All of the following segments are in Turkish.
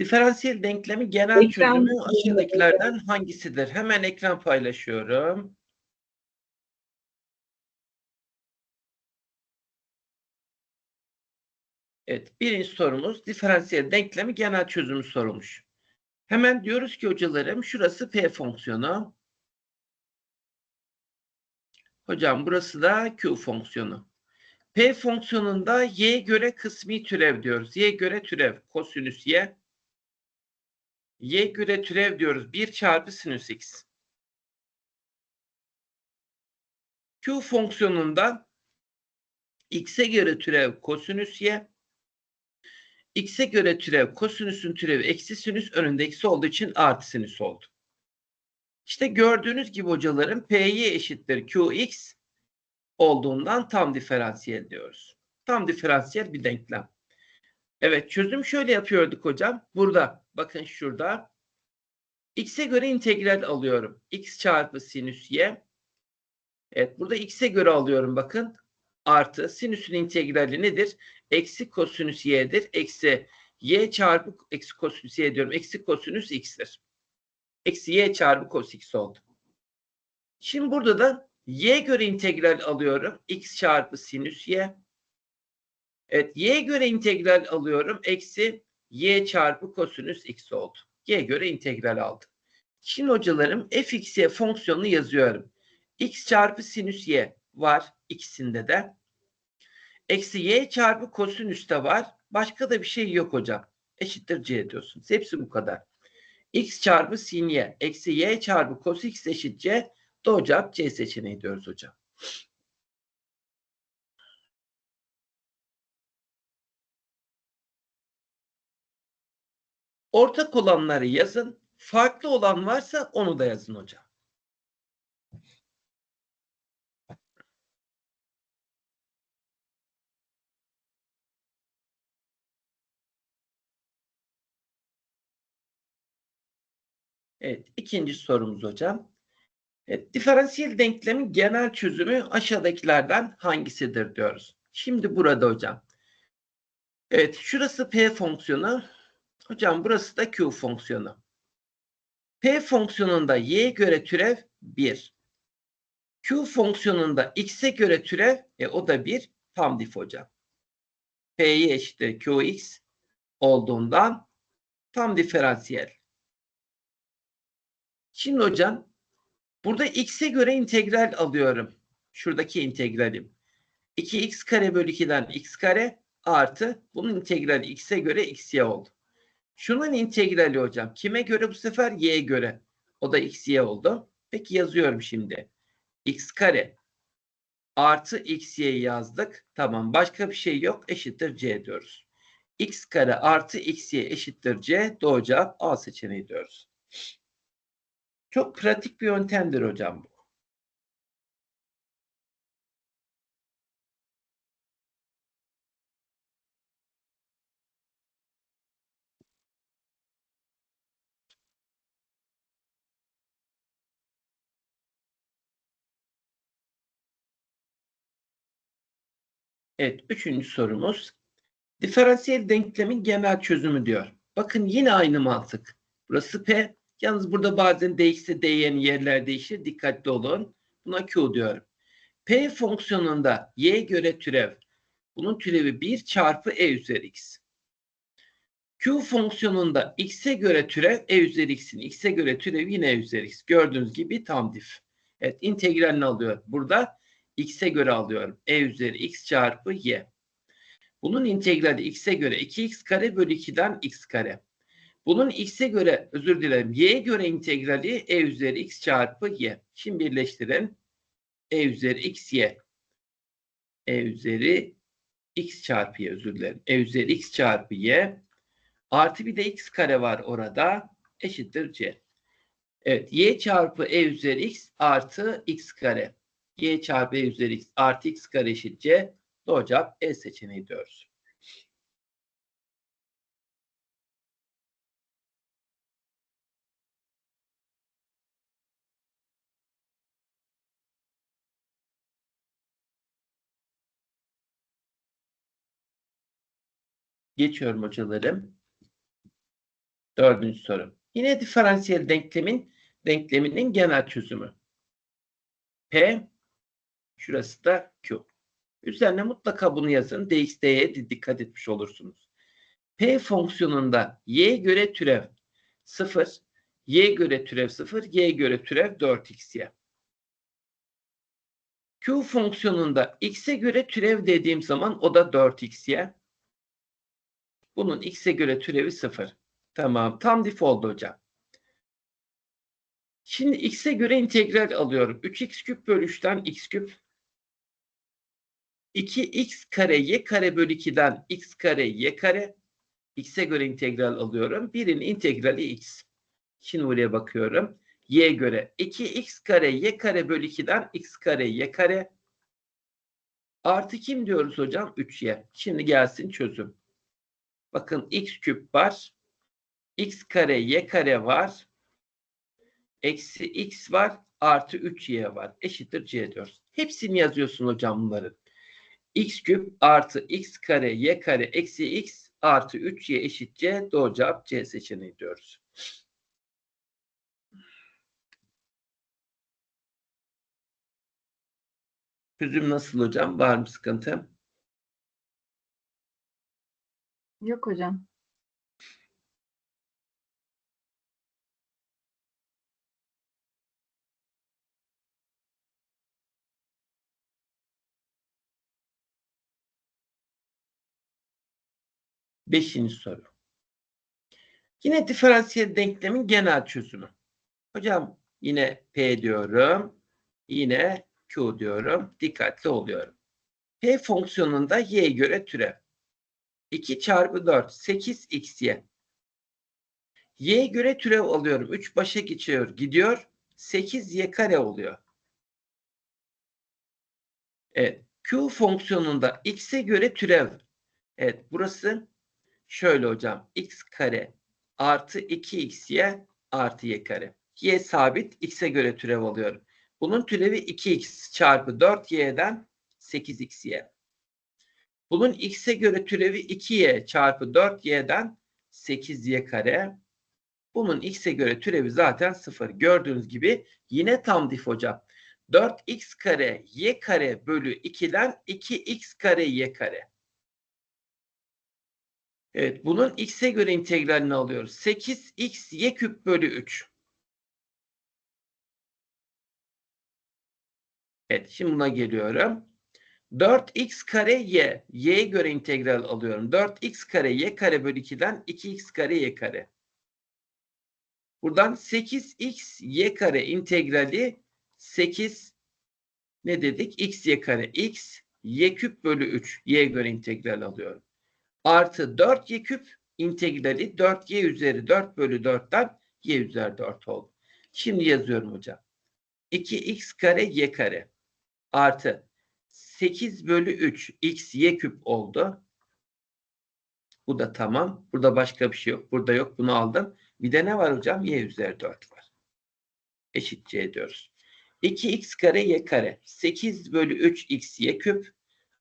Diferansiyel denklemi genel Ekran- çözümü aşağıdakilerden hangisidir? Hemen ekran paylaşıyorum. Evet, birinci sorumuz diferansiyel denklemi genel çözümü sorulmuş. Hemen diyoruz ki hocalarım şurası p fonksiyonu. Hocam burası da q fonksiyonu. P fonksiyonunda y göre kısmi türev diyoruz. Y göre türev kosinüs y. Y göre türev diyoruz. 1 çarpı sinüs x. Q fonksiyonunda x'e göre türev kosinüs y. X'e göre türev kosinüsün türevi eksi sinüs önünde eksi olduğu için artı sinüs oldu. İşte gördüğünüz gibi hocalarım Py eşittir Qx olduğundan tam diferansiyel diyoruz. Tam diferansiyel bir denklem. Evet çözüm şöyle yapıyorduk hocam. Burada bakın şurada. X'e göre integral alıyorum. X çarpı sinüs y. Evet burada x'e göre alıyorum bakın. Artı sinüsün integrali nedir? Eksi kosinüs y'dir. Eksi y çarpı eksi kosinüs y diyorum. Eksi kosinüs x'tir. Eksi y çarpı cos x oldu. Şimdi burada da y göre integral alıyorum. x çarpı sinüs y. Evet y göre integral alıyorum. Eksi y çarpı kosinüs x oldu. y göre integral aldım. Şimdi hocalarım fxy fonksiyonunu yazıyorum. x çarpı sinüs y var ikisinde de. Eksi y çarpı kosinüs de var. Başka da bir şey yok hocam. Eşittir c diyorsunuz. Hepsi bu kadar. x çarpı sin y eksi y çarpı cos x eşit c. Doğru cevap c seçeneği diyoruz hocam. Ortak olanları yazın. Farklı olan varsa onu da yazın hocam. Evet, ikinci sorumuz hocam. Evet, diferansiyel denklemin genel çözümü aşağıdakilerden hangisidir diyoruz. Şimdi burada hocam. Evet, şurası p fonksiyonu. Hocam burası da q fonksiyonu. P fonksiyonunda y'ye göre türev 1. Q fonksiyonunda x'e göre türev e, o da 1. Tam dif hocam. P'ye eşittir qx olduğundan tam diferansiyel. Şimdi hocam burada x'e göre integral alıyorum. Şuradaki integralim. 2x kare bölü 2'den x kare artı bunun integrali x'e göre xy oldu. Şunun integrali hocam. Kime göre bu sefer? Y'ye göre. O da xy oldu. Peki yazıyorum şimdi. x kare artı xy yazdık. Tamam. Başka bir şey yok. Eşittir c diyoruz. x kare artı xy eşittir c. Doğru cevap A seçeneği diyoruz. Çok pratik bir yöntemdir hocam bu. Evet, üçüncü sorumuz. Diferansiyel denklemin genel çözümü diyor. Bakın yine aynı mantık. Burası P. Yalnız burada bazen ile dyn yerler değişir. Dikkatli olun. Buna Q diyorum. P fonksiyonunda y göre türev. Bunun türevi 1 çarpı e üzeri x. Q fonksiyonunda x'e göre türev e üzeri x'in x'e göre türevi yine e üzeri x. Gördüğünüz gibi tam dif. Evet integralini alıyor. Burada x'e göre alıyorum. e üzeri x çarpı y. Bunun integrali x'e göre 2x kare bölü 2'den x kare. Bunun x'e göre özür dilerim y'ye göre integrali e üzeri x çarpı y. Şimdi birleştirin. e üzeri x y. e üzeri x çarpı y özür dilerim. e üzeri x çarpı y. Artı bir de x kare var orada. Eşittir c. Evet y çarpı e üzeri x artı x kare. Y çarpı e üzeri x artı x kare eşit c. Doğru cevap E seçeneği diyoruz. Geçiyorum hocalarım. Dördüncü soru. Yine diferansiyel denklemin denkleminin genel çözümü. P şurası da Q. Üzerine mutlaka bunu yazın. dx, de dikkat etmiş olursunuz. P fonksiyonunda y göre türev 0, y göre türev 0, y göre türev 4xy. Q fonksiyonunda x'e göre türev dediğim zaman o da 4xy. Bunun x'e göre türevi 0. Tamam. Tam dif oldu hocam. Şimdi x'e göre integral alıyorum. 3x küp bölü 3'ten x küp. 2x kare y kare bölü 2'den x kare y kare. x'e göre integral alıyorum. Birinin integrali x. Şimdi buraya bakıyorum. y göre 2x kare y kare bölü 2'den x kare y kare. Artı kim diyoruz hocam? 3y. Şimdi gelsin çözüm. Bakın x küp var. x kare y kare var. Eksi x var. Artı 3y var. Eşittir c diyoruz. Hepsini yazıyorsun hocam bunların. X küp artı x kare y kare eksi x artı 3y eşit c. Doğru cevap c seçeneği diyoruz. Çözüm nasıl hocam? Var mı sıkıntı? Yok hocam. Beşinci soru. Yine diferansiyel denklemin genel çözümü. Hocam yine P diyorum. Yine Q diyorum. Dikkatli oluyorum. P fonksiyonunda y'ye göre türev. 2 çarpı 4 8xy. Y'ye göre türev alıyorum. 3 başa geçiyor. Gidiyor. 8y kare oluyor. Evet. Q fonksiyonunda x'e göre türev. Evet. Burası şöyle hocam. x kare artı 2xy artı y kare. Y sabit. X'e göre türev alıyorum. Bunun türevi 2x çarpı 4y'den 8xy. Bunun x'e göre türevi 2y çarpı 4y'den 8y kare. Bunun x'e göre türevi zaten 0. Gördüğünüz gibi yine tam dif hocam. 4x kare y kare bölü 2'den 2x kare y kare. Evet bunun x'e göre integralini alıyoruz. 8x y küp bölü 3. Evet şimdi buna geliyorum. 4x kare y. y'ye göre integral alıyorum. 4x kare y kare bölü 2'den 2x kare y kare. Buradan 8x y kare integrali 8 ne dedik? x y kare x y küp bölü 3 y'ye göre integral alıyorum. Artı 4 y küp integrali 4y üzeri 4 bölü 4'ten y üzeri 4 oldu. Şimdi yazıyorum hocam. 2x kare y kare artı 8 bölü 3 x y küp oldu. Bu da tamam. Burada başka bir şey yok. Burada yok. Bunu aldım. Bir de ne var hocam? y üzeri 4 var. Eşit c diyoruz. 2x kare y kare. 8 bölü 3 x y küp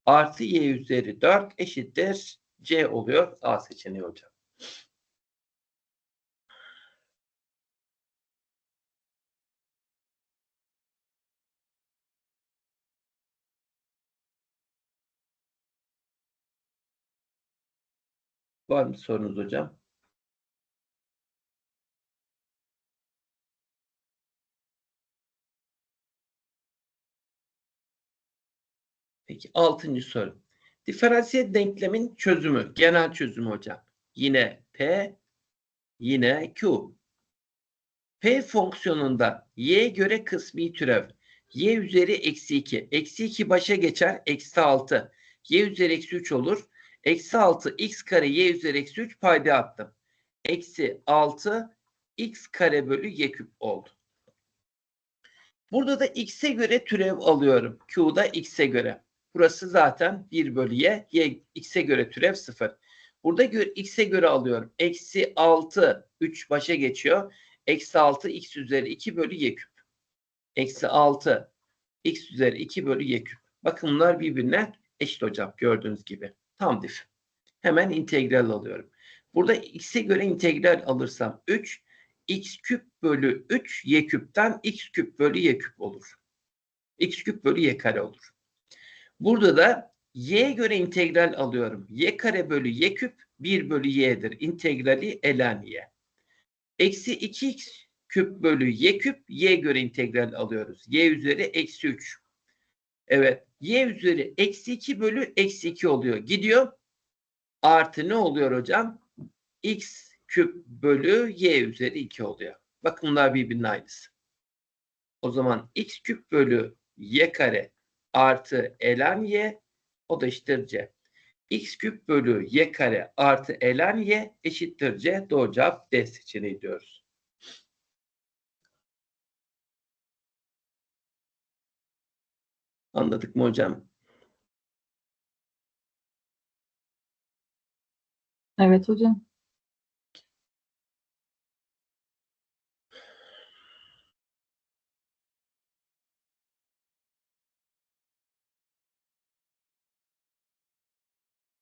artı y üzeri 4 eşittir c oluyor. A seçeneği hocam. Var mı sorunuz hocam? Peki altıncı soru. Diferansiyel denklemin çözümü, genel çözümü hocam. Yine P, yine Q. P fonksiyonunda y göre kısmi türev. y üzeri eksi 2. Eksi 2 başa geçer. Eksi 6. y üzeri eksi 3 olur. Eksi 6 x kare y üzeri eksi 3 payda attım. Eksi 6 x kare bölü y küp oldu. Burada da x'e göre türev alıyorum. Q'da x'e göre. Burası zaten 1 bölü y. y x'e göre türev 0. Burada gö x'e göre alıyorum. Eksi 6 3 başa geçiyor. Eksi 6 x üzeri 2 bölü y küp. Eksi 6 x üzeri 2 bölü y küp. Bakın bunlar birbirine eşit hocam gördüğünüz gibi. Tam dif. Hemen integral alıyorum. Burada x'e göre integral alırsam 3 x küp bölü 3 y küpten x küp bölü y küp olur. x küp bölü y kare olur. Burada da y'ye göre integral alıyorum. y kare bölü y küp 1 bölü y'dir. İntegrali ln y. Eksi 2x küp bölü y küp y'ye göre integral alıyoruz. y üzeri eksi 3. Evet. y üzeri eksi 2 bölü eksi 2 oluyor. Gidiyor. Artı ne oluyor hocam? x küp bölü y üzeri 2 oluyor. Bakın bunlar birbirinin aynısı. O zaman x küp bölü y kare artı ln y o da eşittir c. x küp bölü y kare artı ln y eşittir c. Doğru cevap D seçeneği diyoruz. Anladık mı hocam? Evet hocam.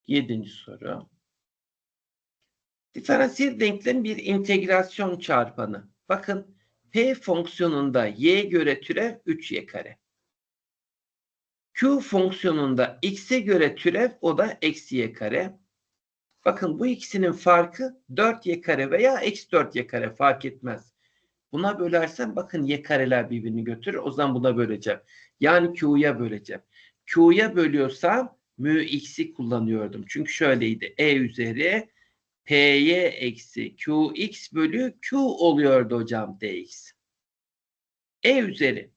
Yedinci soru. Diferansiyel denklem bir integrasyon çarpanı. Bakın p fonksiyonunda y'ye göre türev 3y kare. Q fonksiyonunda x'e göre türev o da eksi y kare. Bakın bu ikisinin farkı 4y kare veya eksi 4y kare fark etmez. Buna bölersem bakın y kareler birbirini götürür. O zaman buna böleceğim. Yani Q'ya böleceğim. Q'ya bölüyorsam mü x'i kullanıyordum. Çünkü şöyleydi. E üzeri py eksi qx bölü q oluyordu hocam dx. E üzeri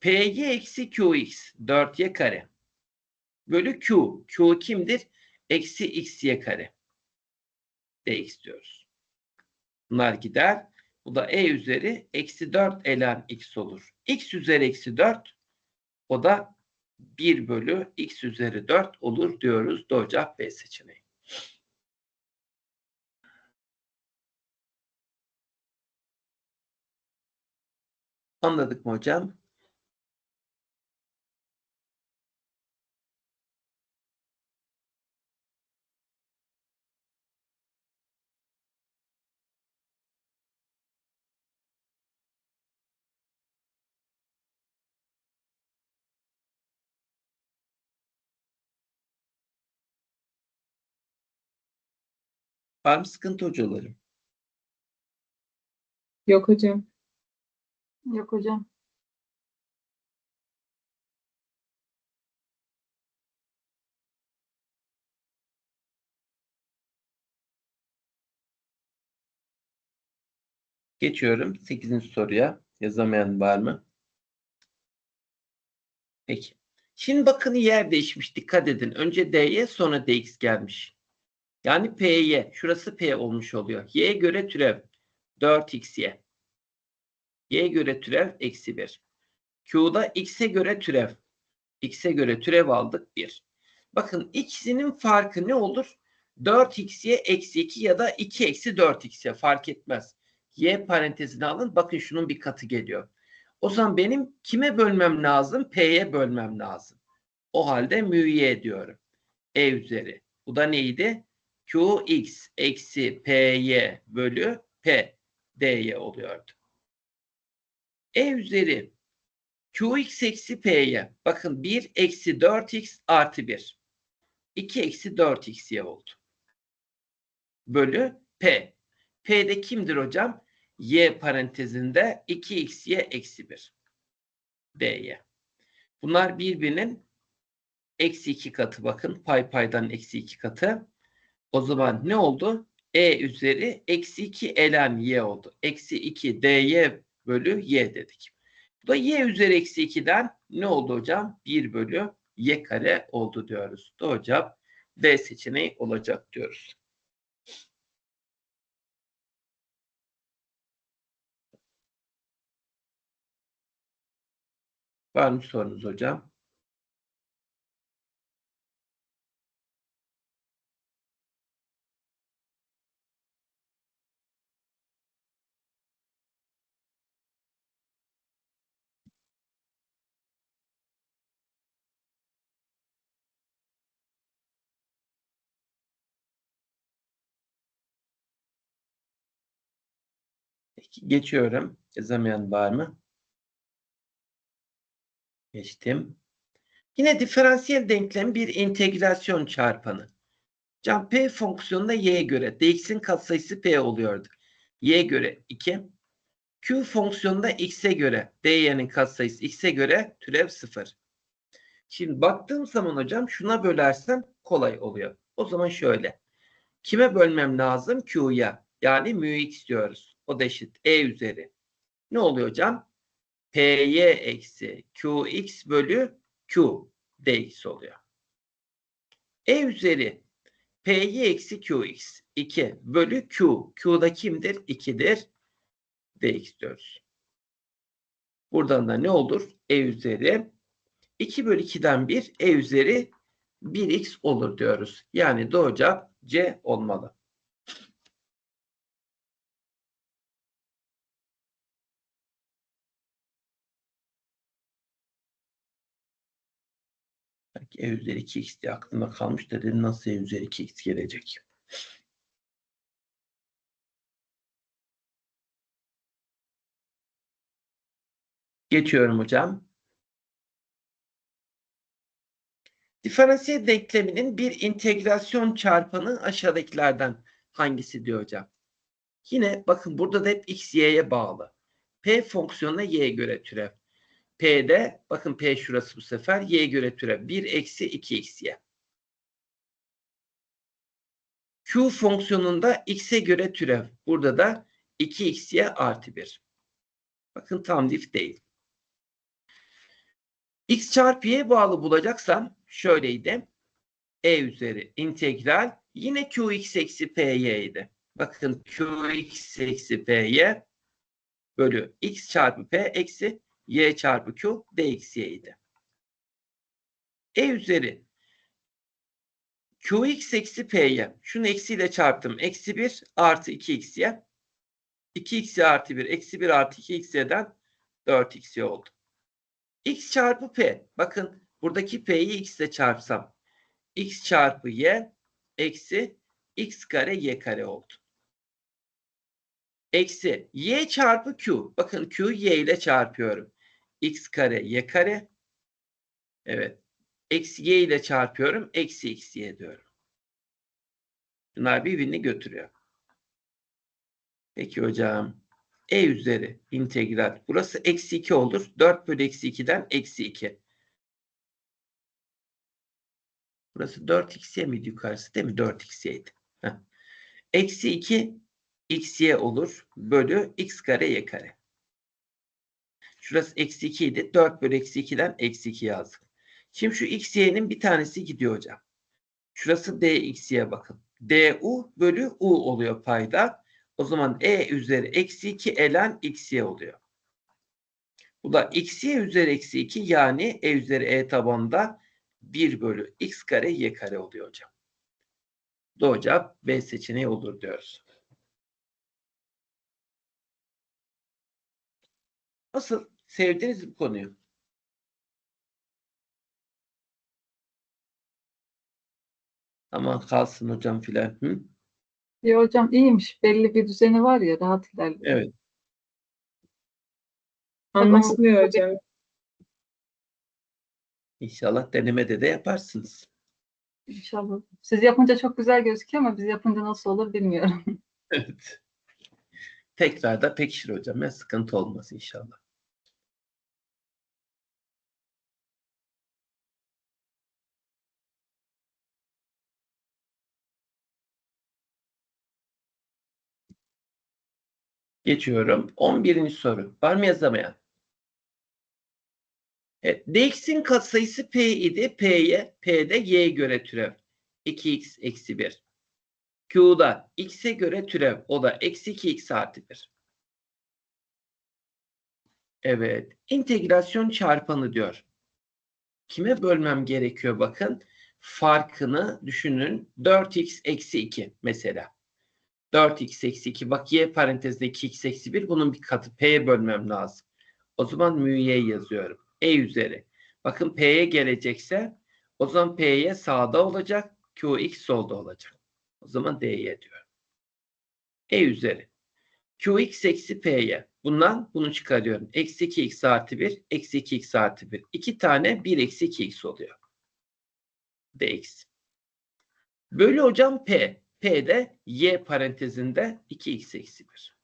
py eksi qx 4y kare bölü q. q kimdir? Eksi xy kare. dx diyoruz. Bunlar gider. Bu da e üzeri eksi 4 ln x olur. x üzeri eksi 4 o da 1 bölü x üzeri 4 olur diyoruz. Doğru cevap B seçeneği. Anladık mı hocam? Var mı sıkıntı hocalarım? Yok hocam. Yok hocam. Geçiyorum 8. soruya. Yazamayan var mı? Peki. Şimdi bakın yer değişmiş. Dikkat edin. Önce dy sonra dx gelmiş. Yani py. Şurası p olmuş oluyor. y'ye göre türev 4xy. y'ye göre türev eksi 1. Q'da x'e göre türev. x'e göre türev aldık 1. Bakın ikisinin farkı ne olur? 4x'ye eksi 2 ya da 2 eksi 4x'ye fark etmez. Y parantezine alın. Bakın şunun bir katı geliyor. O zaman benim kime bölmem lazım? P'ye bölmem lazım. O halde mü y diyorum. E üzeri. Bu da neydi? Qx eksi py bölü p dy oluyordu. E üzeri Qx eksi py. Bakın 1 eksi 4x artı 1. 2 eksi 4xy oldu. Bölü p. P'de kimdir hocam? Y parantezinde 2xy eksi 1. dy. Bunlar birbirinin eksi 2 katı bakın. Pay paydan eksi 2 katı. O zaman ne oldu? E üzeri eksi 2 ln y oldu. Eksi 2 dy bölü y dedik. Bu da y üzeri eksi 2'den ne oldu hocam? 1 bölü y kare oldu diyoruz. Doğru cevap D seçeneği olacak diyoruz. Var mı sorunuz hocam? Geçiyorum. Yazamayan var mı? Geçtim. Yine diferansiyel denklem bir integrasyon çarpanı. Can P fonksiyonuna y'ye göre dx'in katsayısı P oluyordu. y'ye göre 2. Q fonksiyonunda x'e göre dy'nin katsayısı x'e göre türev 0. Şimdi baktığım zaman hocam şuna bölersem kolay oluyor. O zaman şöyle. Kime bölmem lazım? Q'ya. Yani mu x diyoruz. O da eşit. E üzeri. Ne oluyor hocam? Py eksi Qx bölü Q dx oluyor. E üzeri Py eksi Qx 2 bölü Q. Q'da kimdir? 2'dir. dx diyoruz. Buradan da ne olur? E üzeri 2 bölü 2'den 1 E üzeri 1x olur diyoruz. Yani doğru cevap C olmalı. E üzeri 2x diye aklımda kalmış da dedim nasıl E üzeri 2x gelecek. Geçiyorum hocam. Diferansiyel denkleminin bir integrasyon çarpanı aşağıdakilerden hangisi diyor hocam. Yine bakın burada da hep x, y'ye bağlı. P fonksiyonuna y'ye göre türev. P'de bakın P şurası bu sefer y'ye göre türev. 1 eksi 2xy. Q fonksiyonunda x'e göre türev. Burada da 2xy artı 1. Bakın tam dif değil. x çarpı y bağlı bulacaksam şöyleydi. E üzeri integral yine qx eksi py idi. Bakın qx eksi py bölü x çarpı p eksi y çarpı q dx y idi. E üzeri qx eksi py şunu eksiyle çarptım. Eksi 1 artı 2xy 2xy artı 1 eksi 1 artı 2xy'den 4xy oldu. x çarpı p bakın buradaki p'yi x ile çarpsam x çarpı y eksi x kare y kare oldu. Eksi y çarpı q. Bakın q y ile çarpıyorum. X kare y kare. Evet. Eksi y ile çarpıyorum. Eksi x y diyorum. Bunlar birbirini götürüyor. Peki hocam. E üzeri integral. Burası eksi 2 olur. 4 bölü eksi 2'den eksi 2. Burası 4xy miydi yukarısı değil mi? 4xy'ydi. Heh. Eksi 2 xy olur. Bölü x kare y kare. Şurası eksi 2 idi. 4 bölü eksi 2'den eksi 2 yazdık. Şimdi şu xy'nin bir tanesi gidiyor hocam. Şurası dxy'ye bakın. du bölü u oluyor payda. O zaman e üzeri eksi 2 elen xy oluyor. Bu da xy üzeri eksi 2 yani e üzeri e tabanında 1 bölü x kare y kare oluyor hocam. Doğru cevap B seçeneği olur diyoruz. Nasıl? Sevdiniz bu konuyu? Aman kalsın hocam filan. Hı? Ya hocam iyiymiş. Belli bir düzeni var ya rahat ilerliyor. Evet. Anlaşılıyor hocam. İnşallah denemede de yaparsınız. İnşallah. Siz yapınca çok güzel gözüküyor ama biz yapınca nasıl olur bilmiyorum. Evet. Tekrar da pekişir hocam. Ya, sıkıntı olmaz inşallah. Geçiyorum. 11. soru. Var mı yazamayan? Evet. dx'in katsayısı p idi. p'ye, p'de y'ye göre türev. 2x eksi 1. Q'da x'e göre türev. O da eksi 2x artı 1. Evet. İntegrasyon çarpanı diyor. Kime bölmem gerekiyor bakın. Farkını düşünün. 4x eksi 2 mesela. 4x eksi 2. Bak y parantezde 2x eksi 1. Bunun bir katı. P'ye bölmem lazım. O zaman mu y yazıyorum. E üzeri. Bakın P'ye gelecekse o zaman P'ye sağda olacak. Qx solda olacak. O zaman dy diyor. E üzeri. Qx eksi P'y. Bundan bunu çıkarıyorum. Eksi 2x artı 1, eksi 2x artı 1. İki tane 1 eksi 2x oluyor. dx. Bölü hocam P. P de y parantezinde 2x eksi 1.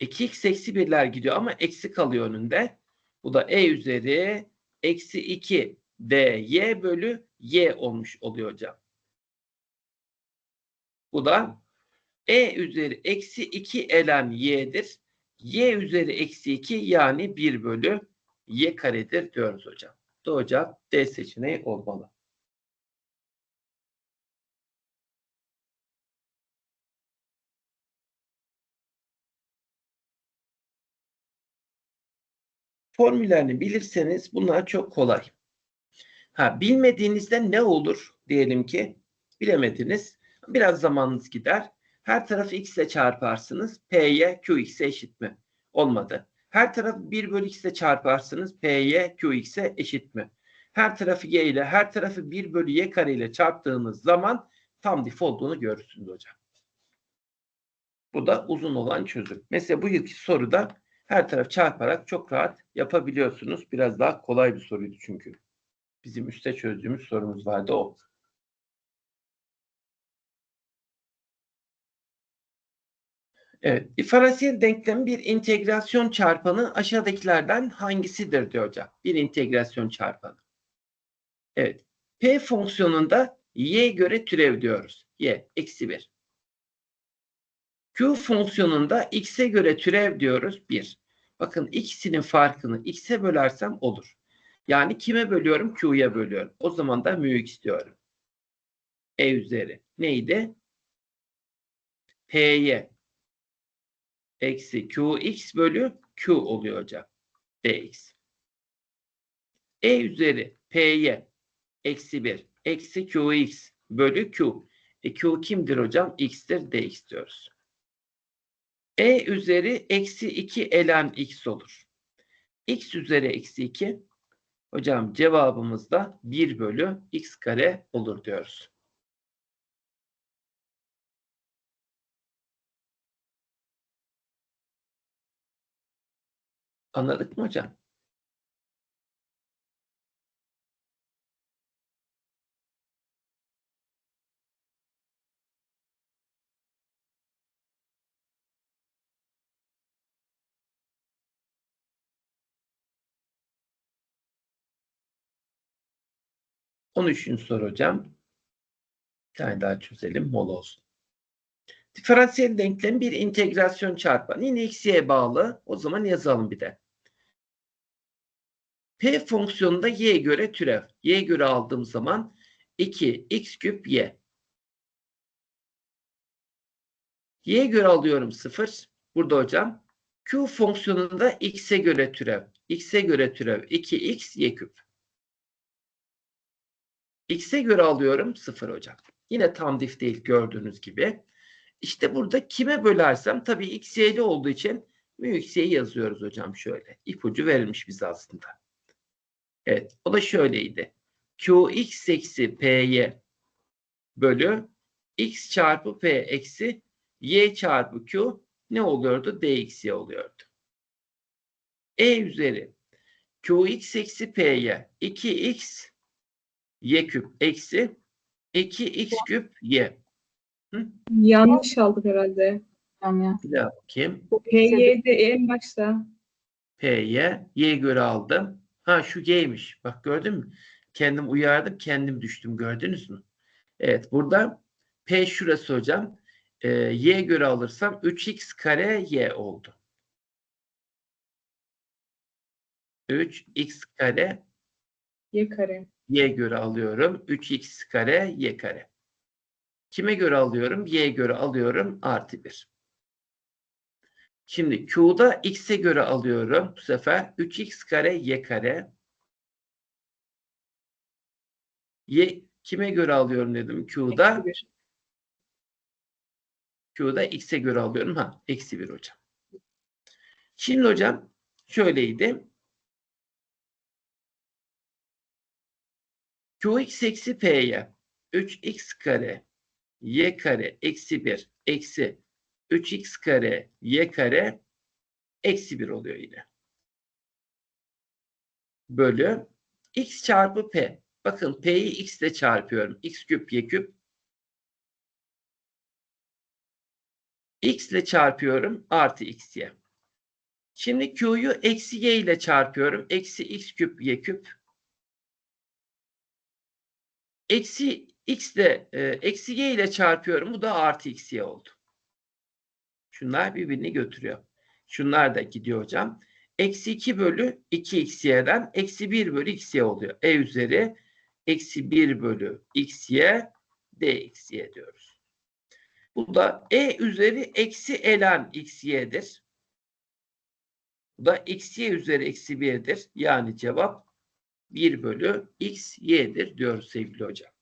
2x eksi 1'ler gidiyor ama eksi kalıyor önünde. Bu da e üzeri eksi 2 dy bölü y olmuş oluyor hocam. Bu da e üzeri eksi 2 elen y'dir. y üzeri eksi 2 yani 1 bölü y karedir diyoruz hocam. Doğru cevap D seçeneği olmalı. Formüllerini bilirseniz bunlar çok kolay. Ha, bilmediğinizde ne olur diyelim ki bilemediniz. Biraz zamanınız gider. Her tarafı x ile çarparsınız. P'ye qx'e eşit mi? Olmadı. Her tarafı 1 bölü x ile çarparsınız. P'ye qx'e eşit mi? Her tarafı y ile her tarafı 1 bölü y kare ile çarptığınız zaman tam dif olduğunu görürsünüz hocam. Bu da uzun olan çözüm. Mesela bu yılki soruda her taraf çarparak çok rahat yapabiliyorsunuz. Biraz daha kolay bir soruydu çünkü. Bizim üstte çözdüğümüz sorumuz vardı o. Evet, diferansiyel denklem bir integrasyon çarpanı aşağıdakilerden hangisidir diyor hocam. Bir integrasyon çarpanı. Evet, p fonksiyonunda y göre türev diyoruz. y eksi 1. Q fonksiyonunda x'e göre türev diyoruz 1. Bakın ikisinin farkını x'e bölersem olur. Yani kime bölüyorum? Q'ya bölüyorum. O zaman da mu x diyorum. E üzeri. Neydi? P'ye eksi qx bölü q oluyor hocam. dx. E üzeri p'ye eksi 1 eksi qx bölü q. E q kimdir hocam? x'tir dx diyoruz. E üzeri eksi 2 elen x olur. x üzeri eksi 2 hocam cevabımız da 1 bölü x kare olur diyoruz. Anladık mı hocam? On üçüncü soru hocam. Bir tane daha çözelim. Mol olsun. Diferansiyel denklem bir integrasyon çarpanı. Yine x'ye bağlı. O zaman yazalım bir de. P fonksiyonunda y göre türev. Y göre aldığım zaman 2 x küp y. Y göre alıyorum 0. Burada hocam. Q fonksiyonunda x'e göre türev. X'e göre türev 2x y küp. X'e göre alıyorum 0 hocam. Yine tam dif değil gördüğünüz gibi. İşte burada kime bölersem tabii x y'li olduğu için mu x yazıyoruz hocam şöyle. İpucu verilmiş bize aslında. Evet o da şöyleydi. qx eksi py bölü x çarpı p eksi y çarpı q ne oluyordu? dxy oluyordu. E üzeri qx eksi py 2x y küp eksi 2x küp y. Yanlış aldık herhalde. Hocam ya. Bir daha bakayım. PY'de en başta. P'ye y göre aldım. Ha şu y'miş. Bak gördün mü? Kendim uyardım, kendim düştüm. Gördünüz mü? Evet burada P şurası hocam. Ee, y göre alırsam 3x kare y oldu. 3x kare Y kare. Y göre alıyorum. 3x kare y kare. Kime göre alıyorum? Y'ye göre alıyorum. Artı 1. Şimdi Q'da x'e göre alıyorum. Bu sefer 3x kare y kare. Y kime göre alıyorum dedim. Q'da. Q'da x'e göre alıyorum. Ha, eksi 1 hocam. Şimdi hocam şöyleydi. Qx eksi p'ye 3x kare y kare eksi 1 eksi 3x kare y kare eksi 1 oluyor yine. Bölü x çarpı p. Bakın p'yi x ile çarpıyorum. x küp y küp. x ile çarpıyorum artı xy. Şimdi q'yu eksi y ile çarpıyorum. Eksi x küp y küp. Eksi x ile e, eksi y ile çarpıyorum. Bu da artı xy oldu. Şunlar birbirini götürüyor. Şunlar da gidiyor hocam. Eksi 2 bölü 2 xy'den eksi 1 bölü xy oluyor. E üzeri eksi 1 bölü xy dxy diyoruz. Bu da e üzeri eksi ln xy'dir. Bu da xy üzeri eksi 1'dir. Yani cevap 1 bölü xy'dir diyoruz sevgili hocam.